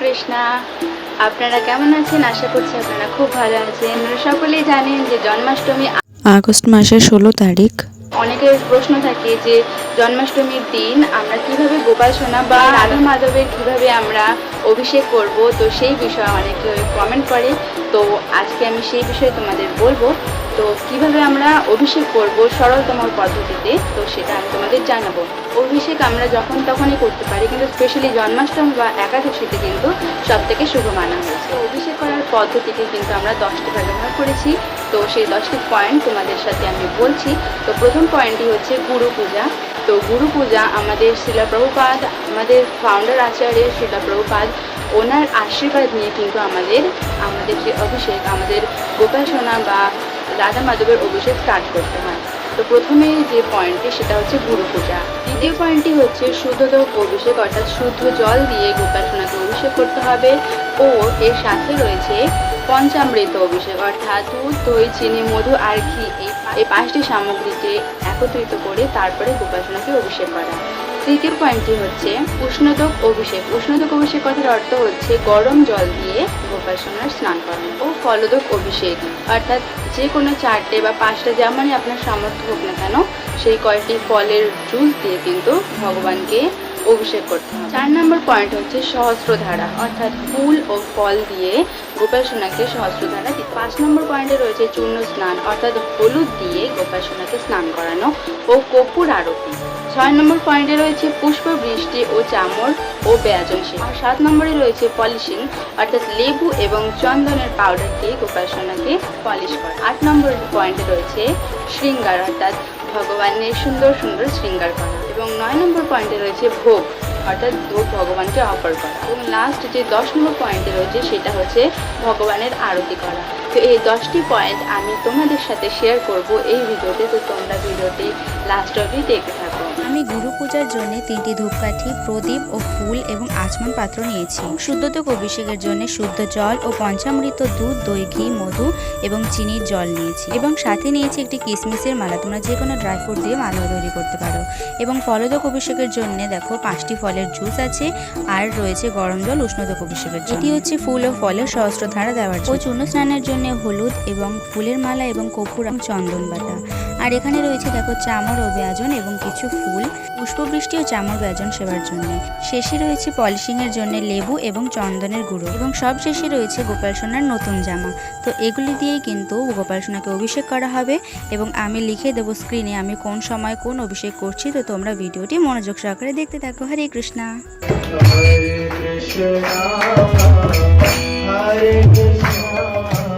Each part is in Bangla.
কৃষ্ণা। আপনারা কেমন আছেন? আশা করছি আপনারা খুব ভালো আছেন। সকলেই জানেন যে জন্মাষ্টমী আগস্ট মাসের ষোলো তারিখ। অনেকের প্রশ্ন থাকে যে জন্মাষ্টমীর দিন আমরা কীভাবে গোপাল সোনা বা রাধা মাধবের কীভাবে আমরা অভিষেক করব? তো সেই বিষয়ে অনেকে কমেন্ট করে। তো আজকে আমি সেই বিষয়ে তোমাদের বলব। তো কীভাবে আমরা অভিষেক করব সরলতম পদ্ধতিতে, তো সেটা আমি তোমাদের জানাব। অভিষেক আমরা যখন তখনই করতে পারি, কিন্তু স্পেশালি জন্মাষ্টমী বা একাদশীতে কিন্তু সব থেকে শুভ মানা হয়েছে অভিষেক করার পদ্ধতিতে কিন্তু আমরা দশটি ব্যবহার করেছি। তো সেই দশটি পয়েন্ট তোমাদের সাথে আমি বলছি। তো প্রথম পয়েন্টটি হচ্ছে গুরু পূজা। তো গুরু পূজা আমাদের শিলা প্রভুপাদ, আমাদের ফাউন্ডার আচার্য শিলা প্রভুপাদ, ওনার আশীর্বাদ নিয়ে কিন্তু আমাদের আমাদের যে অভিষেক, আমাদের গোপাল সোনা বা রাধা মাধবের অভিষেক স্টার্ট করতে হয়। তো প্রথমে যে পয়েন্টটি সেটা হচ্ছে গুরু পূজা। দ্বিতীয় পয়েন্টটি হচ্ছে শুদ্ধতম অভিষেক, অর্থাৎ শুদ্ধ জল দিয়ে গোপাল সোনাকে অভিষেক করতে হবে। ও এর সাথে রয়েছে পঞ্চামৃত অভিষেক, অর্থাৎ দুধ, দই, চিনি, মধু, আর ঘি। এই পাঁচটি সামগ্রীকে একত্রিত করে তারপরে গোপাল সোনাকে অভিষেক করা। তৃতীয় পয়েন্টটি হচ্ছে উষ্ণতক অভিষেক। উষ্ণতক অভিষেক কথার অর্থ হচ্ছে গরম জল দিয়ে গোপাল সোনার স্নান করানো ও ফলদক অভিষেক। অর্থাৎ যে কোনো চারটে বা পাঁচটা যেমনই আপনার সামর্থ্য হোক না কেন, সেই কয়েকটি ফলের জুস দিয়ে কিন্তু ভগবানকে অভিষেক করতে হবে। চার নম্বর পয়েন্ট হচ্ছে সহস্রধারা। অর্থাৎ ফুল ও ফল দিয়ে গোপাল সোনাকে সহস্রধারা দিতে। পাঁচ নম্বর পয়েন্টে রয়েছে চূর্ণ স্নান। অর্থাৎ হলুদ দিয়ে গোপাসনাকে স্নান করানো ও কপুর আরতি। ছয় নম্বর পয়েন্টে রয়েছে পুষ্প, বৃষ্টি ও চামর ও বেয়াজন সেবা। আর সাত নম্বরে রয়েছে পলিশিং, অর্থাৎ লেবু এবং চন্দনের পাউডার দিয়ে গোপাল সোনাকে পলিশ করা। আট নম্বর পয়েন্টে রয়েছে শৃঙ্গার, অর্থাৎ ভগবানের সুন্দর সুন্দর শৃঙ্গার করা। এবং নয় নম্বর পয়েন্টে রয়েছে ভোগ, অর্থাৎ ভোগ ভগবানকে অফার করা। এবং লাস্ট যে দশ নম্বর পয়েন্টে রয়েছে সেটা হচ্ছে ভগবানের আরতি করা। তো এই দশটি পয়েন্ট আমি তোমাদের সাথে শেয়ার করব এই ভিডিওতে। তো তোমরা ভিডিওটি লাস্ট অবধি দেখতে থাকো। আমি গুরু পূজার জন্য তিনটি ধূপকাঠি, প্রদীপ ও ফুল এবং আচমন পাত্র নিয়েছি। শুদ্ধতক অভিষেকের জন্য শুদ্ধ জল ও পঞ্চামৃত দুধ, দই, ঘি, মধু এবং চিনির জল নিয়েছি। এবং সাথে নিয়েছি একটি কিসমিসের মালা। তোমরা যে কোনো ড্রাই ফ্রুট দিয়ে মালা তৈরি করতে পারো। এবং ফলদক অভিষেকের জন্য দেখো, পাঁচটি ফলের জুস আছে আর রয়েছে গরম জল উষ্ণতক অভিষেকের এটি হচ্ছে ফুল ও ফলের সহস্র ধারা দেওয়ার। ও চূর্ণ স্নানের জন্য হলুদ এবং ফুলের মালা এবং কপুর চন্দন বাটা। আর এখানে রয়েছে দেখো চামর ও ব্যাজন এবং কিছু ফুল পুষ্পবৃষ্টি ও চামর ব্যাজন সেবার জন্য। শেষে রয়েছে পলিশিং এর জন্য লেবু এবং চন্দনের গুঁড়ো এবং সব শেষে রয়েছে গোপাল সোনার নতুন জামা। তো এগুলি দিয়েই কিন্তু গোপাল সোনাকে অভিষেক করা হবে এবং আমি লিখে দেবো স্ক্রিনে আমি কোন সময় কোন অভিষেক করছি তো তোমরা ভিডিওটি মনোযোগ সহকারে দেখতে থাকো। হরে Krishna. Hare Krishna, Hare Krishna,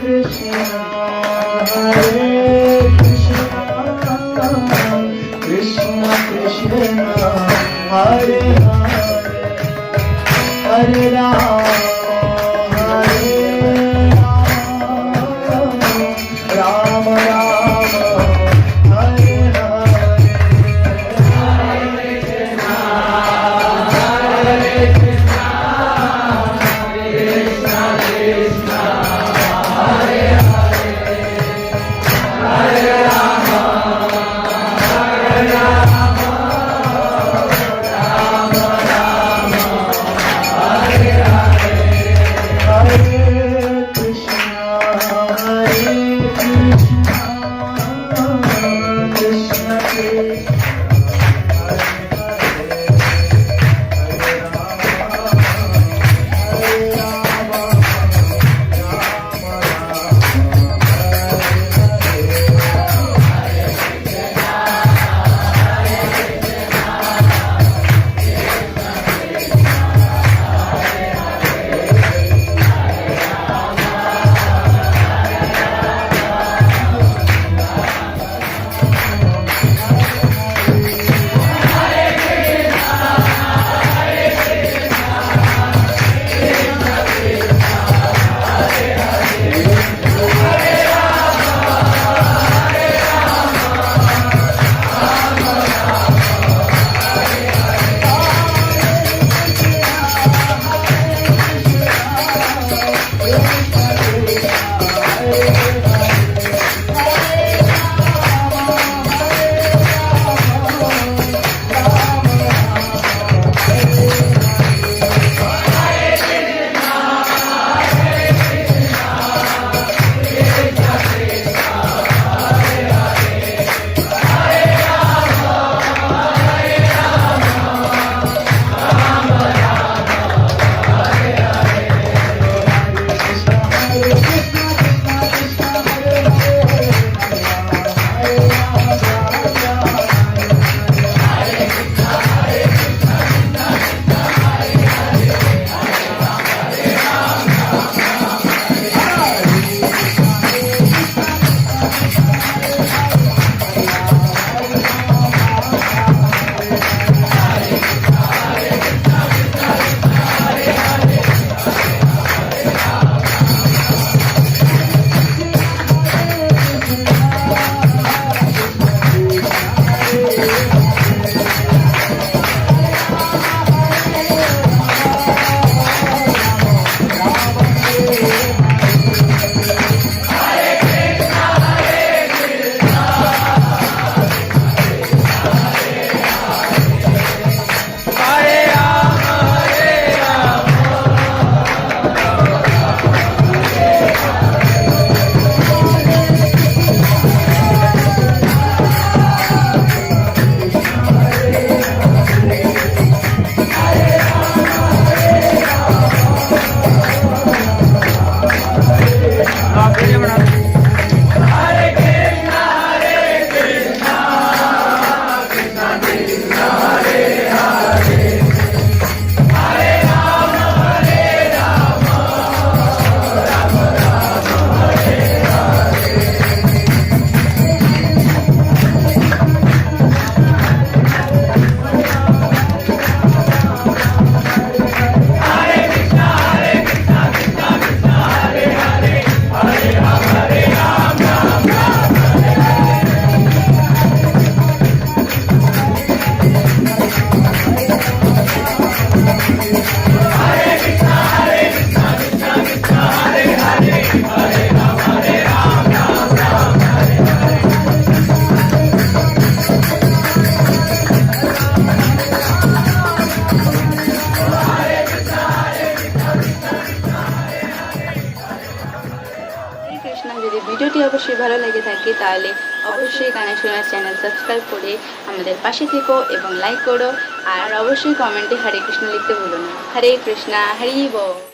Krishna, যদি ভিডিওটি অবশ্যই ভালো লেগে থাকে, তাহলে অবশ্যই গানের শোনার চ্যানেল সাবস্ক্রাইব করে আমাদের পাশে থেকো এবং লাইক করো। আর অবশ্যই কমেন্টে হরে কৃষ্ণ লিখতে ভুলো না। হরে কৃষ্ণা, হরি বল।